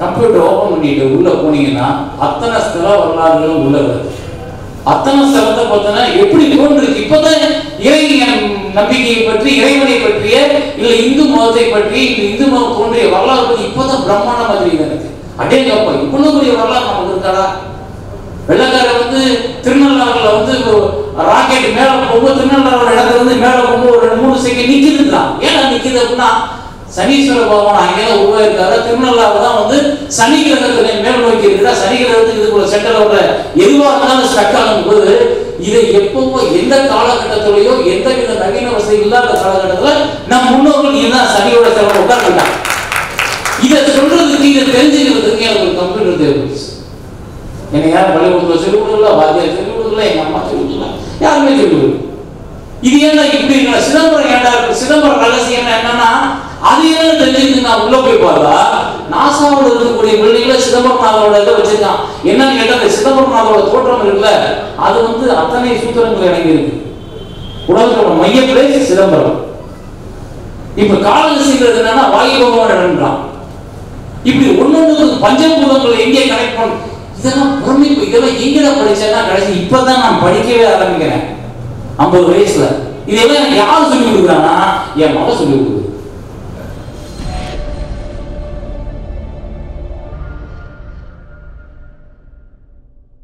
Computer open பண்ணிட்டு உள்ள போனீங்கன்னா அத்தனை ஸ்தல வரலாறுகளும் உள்ள வருது. அத்தனை ஸ்தலத்தை பார்த்தோன்னா எப்படி தோன்றுச்சு இப்பதான் இறை நம்பிக்கையை பற்றி இறைவனை பற்றிய இல்ல இந்து மதத்தை பற்றி இல்ல இந்து மதம் தோன்றிய வரலாறு பத்தி இப்பதான் பிரம்மாண்டமா தெரியுது எனக்கு அடேங்கப்பா இவ்வளவு பெரிய வரலாறு நமக்கு இருக்காடா வெள்ளக்காரர் வந்து திருநள்ளாறுல வந்து ராக்கெட் மேல போகும்போது திருநள்ளாறு இடத்துல இருந்து மேல போகும்போது ஒரு மூணு செகண்ட் நிக்குதுன்றான் ஏன்னா நிக்குது அப்படின்னா சனீஸ்வர பகவான் அங்கேதான் உருவாயிருக்காரு திருநள்ளாறு தான் வந்து சனி கிரகத்தை மேல் நோக்கி இருக்கிறா சனி கிரகத்துக்கு இதுக்குள்ள சென்டர் வர எதுவாக இருந்தாலும் ஸ்டக் ஆகும் போது இதை எப்பவோ எந்த காலகட்டத்திலேயோ எந்த வித நவீன வசதி இல்லாத காலகட்டத்தில் நம் முன்னோர்கள் இதுதான் சனியோட செலவு உட்கார்ந்துட்டாங்க. இதை சொல்றதுக்கு இதை தெரிஞ்சுக்கிறதுக்கு எனக்கு ஒரு கம்ப்யூட்டர் தேவைப்படுச்சு என்னை யாரும் பள்ளிக்கூடத்தில் சொல்லிக் கொடுக்கல வாத்தியார் சொல்லிக் கொடுக்கல எங்க அம்மா சொல்லிக் கொடுக்கல யாருமே சொல்லிக் கொடுக்கல இது ஏன்னா இப்படி சிதம்பரம் ஏன்டா இருக்கு? சிதம்பரம் ரகசியம் என்னன்னா ஆலியன் என்ன நான் உள்ள போய் பார்த்தா நாசாவோட இருக்கக்கூடிய பில்டிங்ல சிதம்பரநாதோட இதை வச்சிருக்கான். என்னன்னு கேட்டா இந்த சிதம்பரம் தோற்றம் இருக்குல்ல அது வந்து அத்தனை சூத்திரங்கள் அடங்கி இருக்கு. உலகத்தோட மைய பிளேஸ் சிதம்பரம். இப்ப காலகசிங்கிறது என்னன்னா வாயு பகவான் இடம்ன்றான் இப்படி ஒன்னொன்னு பஞ்சபூதங்கள் எங்கே கனெக்ட் பண்ணும் இதெல்லாம் பிரமிப்பு இதெல்லாம் எங்கடா படிச்சேன்னா கடைசி இப்பதான் நான் படிக்கவே ஆரம்பிக்கிறேன். ஐம்பது வயசுல. இதெல்லாம் எனக்கு யார் சொல்லி கொடுக்குறாங்கன்னா என் மகன் சொல்லி கொடுக்குது.